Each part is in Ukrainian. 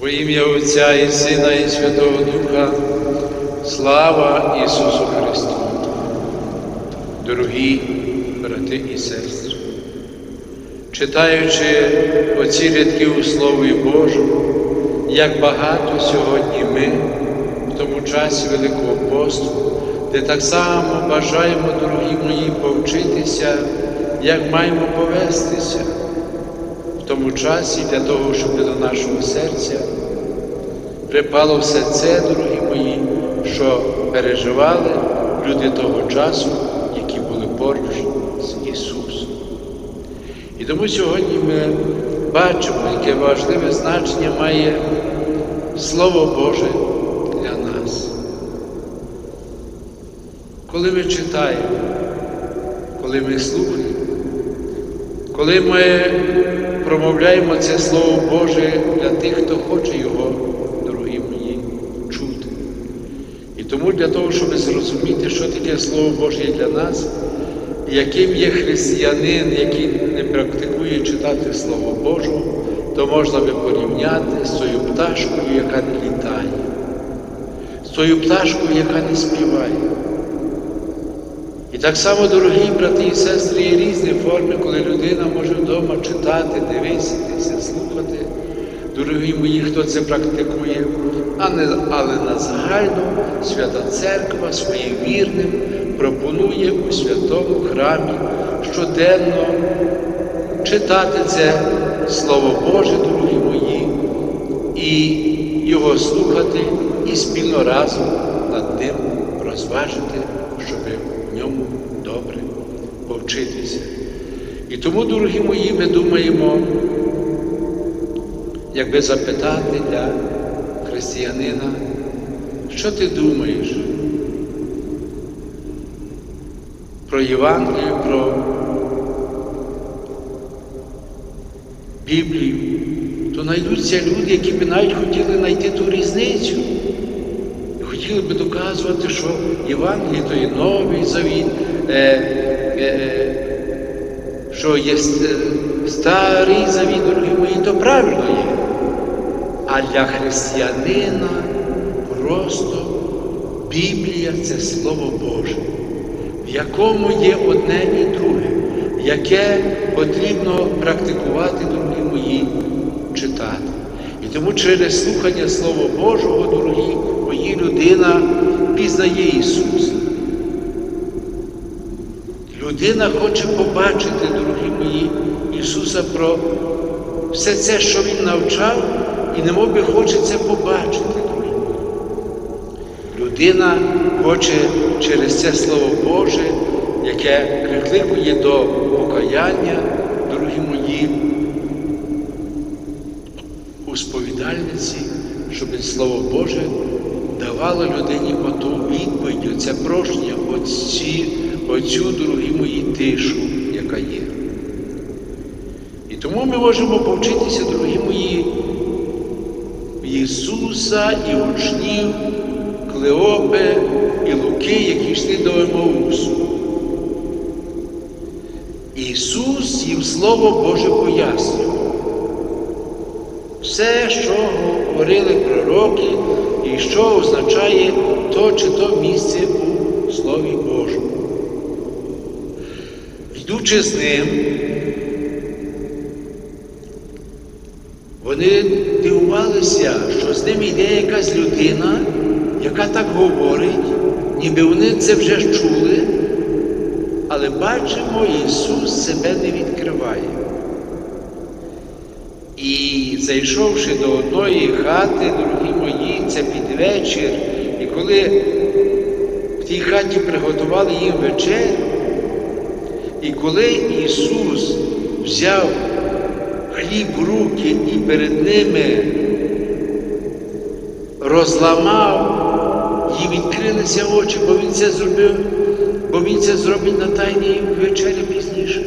Во ім'я Отця і Сина, і Святого Духа, слава Ісусу Христу! Дорогі брати і сестри, читаючи оці рядки у Слові Божому, як багато сьогодні ми в тому часі Великого посту, де так само бажаємо, дорогі мої, повчитися, як маємо повестися в тому часі для того, щоб до нашого серця припало все це, дорогі мої, що переживали люди того часу, які були поруч з Ісусом. І тому сьогодні ми бачимо, яке важливе значення має Слово Боже для нас. Коли ми читаємо, коли ми слухаємо, коли ми промовляємо це Слово Боже для тих, хто хоче його, дорогі мої, чути. І тому для того, щоб зрозуміти, що таке Слово Боже для нас, яким є християнин, який не практикує читати Слово Боже, то можна би порівняти з тою пташкою, яка не літає, з тою пташкою, яка не співає. І так само, дорогі брати і сестри, є різні форми, коли людина може вдома читати, дивитися, слухати. Дорогі мої, хто це практикує, але на загальну Свята Церква своїм вірним пропонує у святому храмі щоденно читати це Слово Боже, дорогі мої, і його слухати і спільно разом над ним розважити, щоб в ньому добре повчитися. І тому, дорогі мої, ми думаємо, якби запитати для християнина, що ти думаєш про Євангелію, про Біблію, то знайдуться люди, які б навіть хотіли знайти ту різницю. Хотіли би доказувати, що Євангеліє то є новий завіт, е, е, що є старий завіт, дорогі мої, то правильно є. А для християнина просто Біблія це Слово Боже, в якому є одне і друге, яке потрібно практикувати, дорогі мої, читати. І тому через слухання Слова Божого, дорогі мої, людина пізнає Ісуса. Людина хоче побачити, дорогі мої, Ісуса про все це, що Він навчав, і немов би хоче це побачити. Людина хоче через це Слово Боже, яке прикликує до покаяння, дорогі мої, у сповідальниці, щоб Слово Боже давало людині оту відповідь, оце прощення, оці, оцю, дорогі мої, тишу, яка є. І тому ми можемо повчитися, дорогі мої, Ісуса і учнів Клеопи і Луки, які йшли до Емаусу. Ісус їм Слово Боже пояснював. Все, що говорили пророки, і що означає то чи то місце у Слові Божому. Йдучи з ним, вони дивувалися, що з ним йде якась людина, яка так говорить, ніби вони це вже чули, але бачимо, Ісус себе не відкриває. І зайшовши до одної хати, дорогі мої, це під вечір, і коли в тій хаті приготували їм вечерю, і коли Ісус взяв хліб руки і перед ними розламав, їй відкрилися очі, бо Він це зробив, бо Він це зробить на тайній вечері пізніше.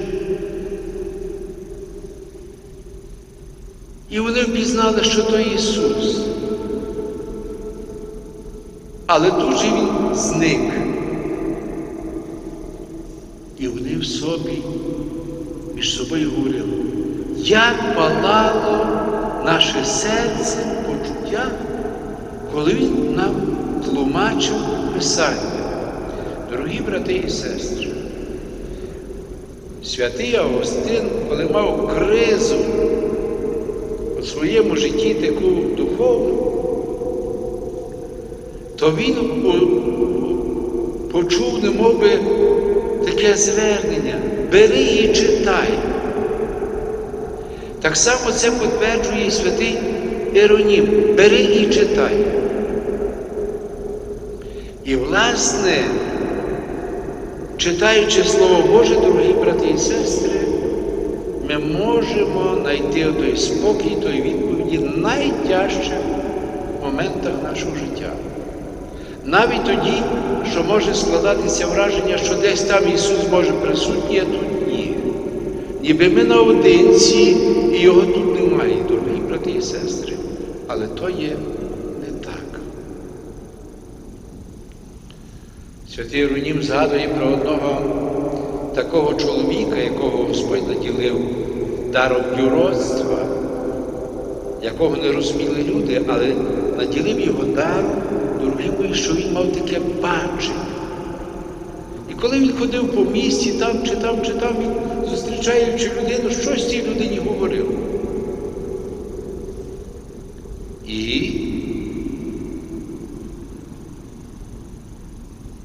І вони впізнали, що то Ісус. Але тут же Він зник. І вони в собі між собою говорили, як палало наше серце, почувши життя, коли Він нам тлумачив Писання. Дорогі брати і сестри, святий Августин, коли мав кризу у своєму житті таку духовну, то він почув, немов би, таке звернення, бери і читай. Так само це підтверджує святий Іронім. Бери і читай. І, власне, читаючи Слово Боже, дорогі брати і сестри, ми можемо знайти той спокій, той відповіді в найтяжчих моментах нашого життя. Навіть тоді, що може складатися враження, що десь там Ісус Боже присутній, а тут ні. Ніби ми наодинці, Його тут немає, дорогі брати і сестри. Але то є не так. Святий Рунім згадує про одного такого чоловіка, якого Господь наділив даром пророцтва, якого не розуміли люди, але наділив його даром, дорогі що він мав таке бачення. І коли він ходив по місті, там читав, читав, він, зустрічаючи людину, щось цій людині говорив. І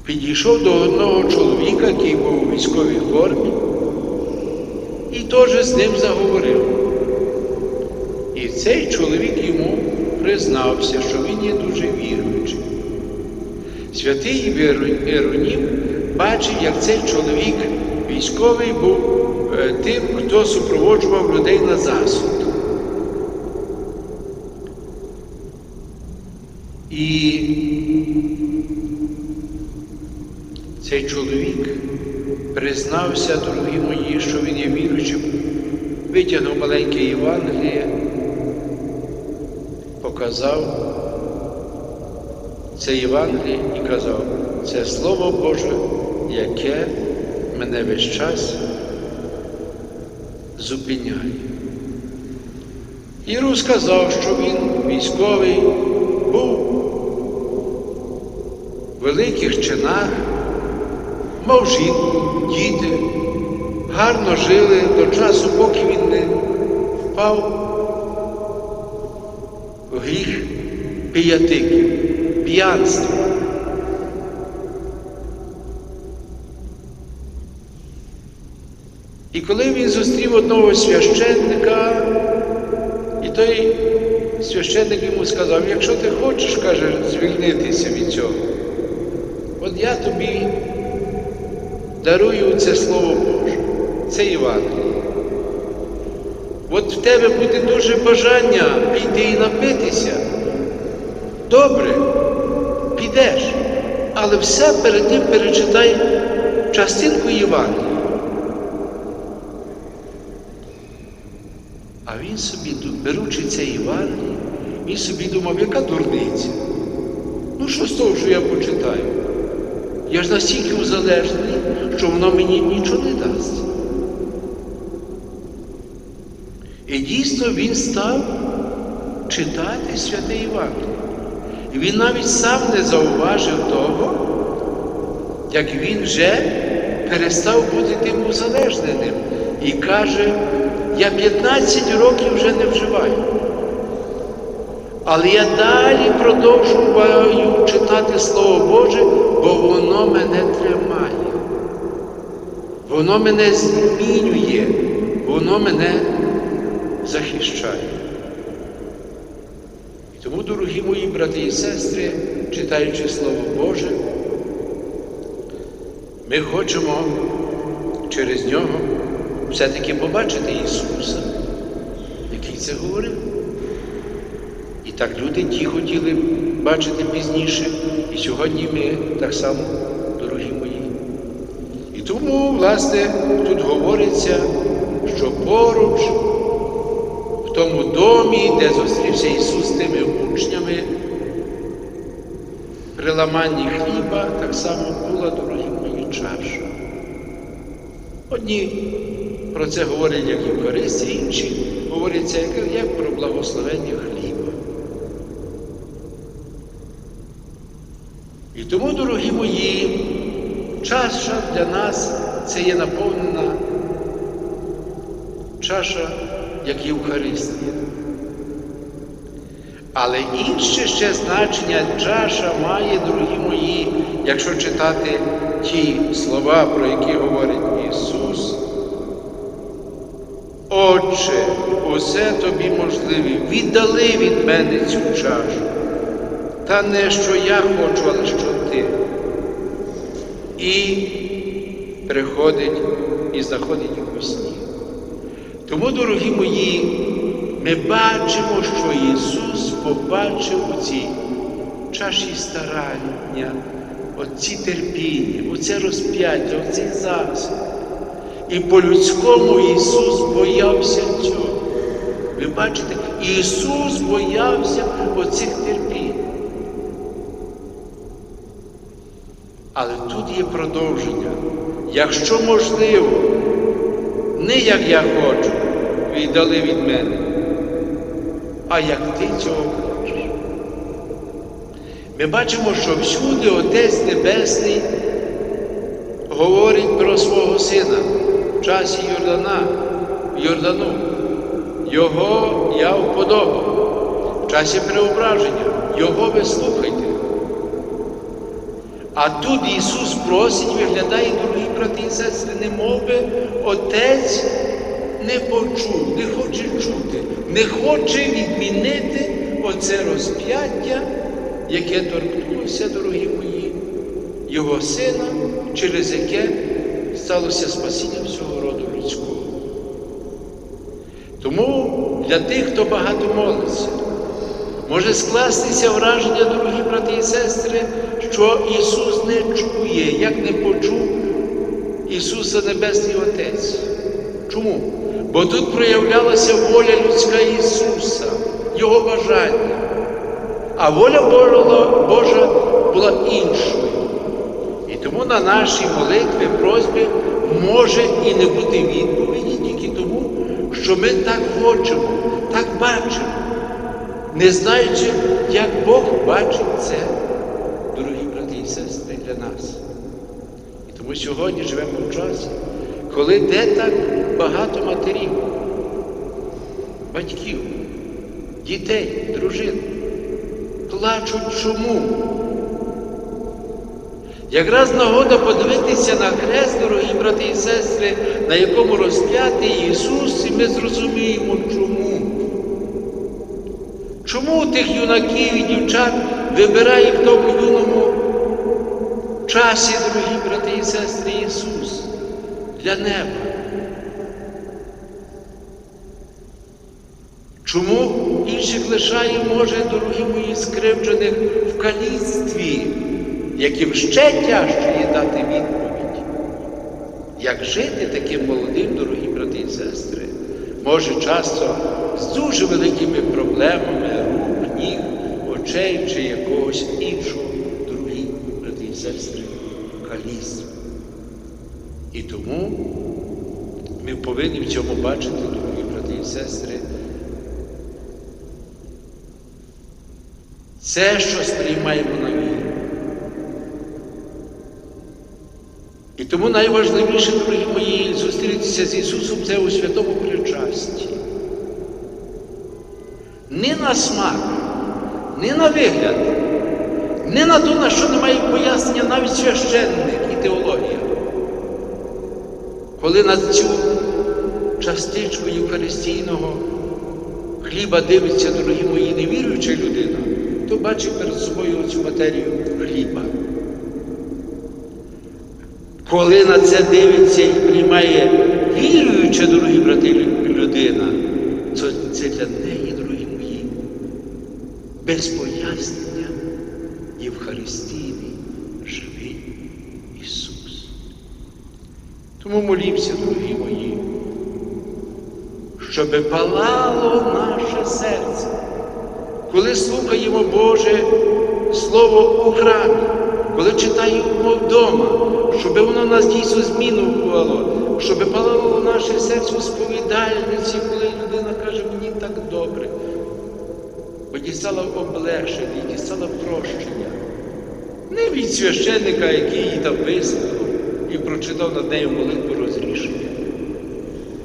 підійшов до одного чоловіка, який був у військовій формі, і теж з ним заговорив. І цей чоловік йому признався, що він є дуже віруючий. Святий Іронім бачив, як цей чоловік військовий був тим, хто супроводжував людей на засуд. І цей чоловік признався, дорогі мої, що він є віруючим, витягнув маленьке Євангеліє, показав це Євангеліє і казав, це Слово Боже, яке мене весь час зупиняє. І розказав, що він військовий був в великих чинах, мав жінку, діти, гарно жили до часу, поки він не впав в гріх піятиків, п'янства. І коли зустрів одного священника, і той священник йому сказав, якщо ти хочеш, каже, звільнитися від цього, от я тобі дарую це Слово Боже, це Євангеліє. От в тебе буде дуже бажання піти і напитися. Добре, підеш, але все перед тим перечитай частинку Євангелія. А він собі, беручи це Євангеліє, він собі думав, яка дурниця. Ну що з того, що я почитаю? Я ж настільки узалежний, що воно мені нічого не дасть. І дійсно він став читати святе Євангеліє. І він навіть сам не зауважив того, як він вже перестав бути тим узалежненим. І каже, я 15 років вже не вживаю. Але я далі продовжую читати Слово Боже, бо воно мене тримає. Воно мене змінює, воно мене захищає. Тому, дорогі мої брати і сестри, читаючи Слово Боже, ми хочемо через нього все-таки побачити Ісуса, який це говорив. І так люди ті хотіли бачити пізніше, і сьогодні ми так само, дорогі мої. І тому, власне, тут говориться, що поруч, в тому домі, де зустрівся Ісус з тими учнями, при ламанні хліба так само була, дорогі мої, чаша. Одні про це говорять як і інші говоряться як, як про благословення хліба. І тому, дорогі мої, чаша для нас це є наповнена чаша, як Євхаристія. Але інше ще значення чаша має, дорогі мої, якщо читати ті слова, про які говорить Ісус. Отче, усе тобі можливе, віддали від мене цю чашу. Та не що я хочу, але що ти. І приходить і знаходить у сні. Тому, дорогі мої, ми бачимо, що Ісус побачив у цій чаші старання, оці терпіння, оце розп'яття, оцей засіб. І по-людському Ісус боявся цього. Ви бачите, Ісус боявся оцих терпінь. Але тут є продовження. Якщо можливо, не як я хочу, віддали від мене, а як ти цього хочеш. Ми бачимо, що всюди Отець Небесний говорить про свого сина в часі Йордана, Йордану. Його я вподобав. В часі преображення. Його ви слухайте. А тут Ісус просить, виглядає, дорогі брати і сестри, немов би Отець не почув, не хоче чути, не хоче відмінити оце розп'яття, яке торкнулося, дорогі мої, Його Сина, через яке сталося спасіння всього Тому для тих, хто багато молиться, може скластися враження, дорогі брати і сестри, що Ісус не чує, як не почув Ісуса Небесний Отець. Чому? Бо тут проявлялася воля людська Ісуса, Його бажання. А воля Божа була іншою. І тому на наші молитви, просьби може і не бути відповіді що ми так хочемо, так бачимо, не знаючи, як Бог бачить це, дорогі брати і сестри, для нас. І тому сьогодні живемо в часі, коли де так багато матерів, батьків, дітей, дружин плачуть чому? Якраз нагода подивитися на хрест, дорогі брати і сестри, на якому розп'ятий Ісус, і ми зрозуміємо, чому. Чому тих юнаків і дівчат вибирає в тому юному часі, дорогі брати і сестри, Ісус для неба? Чому інших лишає, може, дорогі мої скривджених в каліцтві, яким ще тяжче є дати відповідь? Як жити таким молодим, дорогі брати і сестри? Може, часто з дуже великими проблемами рук, ніг, очей чи якогось іншого, дорогі брати і сестри, каліцтва. І тому ми повинні в цьому бачити, дорогі брати і сестри, Це, що сприймаємо на віру. І тому найважливіше, дорогі мої, зустрітися з Ісусом це у святому причасті. Не на смак, не на вигляд, не на те, на що немає пояснення навіть священник і теологія. Коли на цю частичку Євхаристійного хліба дивиться, дорогі мої, невіруюча людина, то бачить перед собою цю матерію хліба. Коли на це дивиться і приймає віруюча, дорогі брати, людина, то це для неї, дорогі мої, без пояснення Євхаристійний живий Ісус. Тому молімося, дорогі мої, щоби палало наше серце коли слухаємо Боже Слово у храмі, коли читаємо вдома, щоб воно нас дійсно змінювало, щоб палало наше серце сповідальниці, коли людина каже, мені так добре, бо дістала облегшення, дістала прощення. Не від священника, який її там вислухав і прочитав над нею молитву розрішення,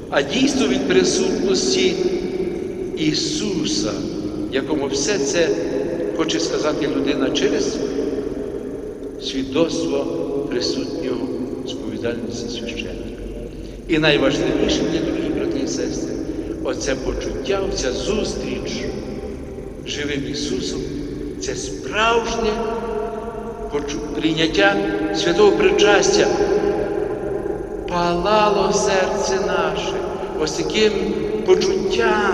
а дійсно від присутності Ісуса, якому все це хоче сказати людина через свідоцтво присутнього сповідальності священника. І найважливіше, для дорогі брати і сестри, оце почуття, оця зустріч живим Ісусом, це справжнє прийняття святого причастя. Палало серце наше. Ось таким почуттям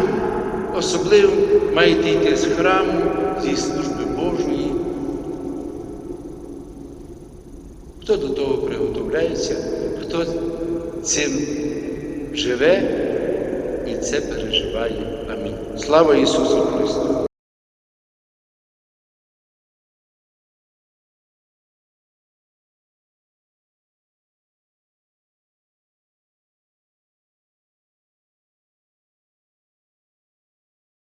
особливим маєте йти з храму, зі служби Божої. Хто до того приготовляється, хто цим живе і це переживає. Амінь. Слава Ісусу!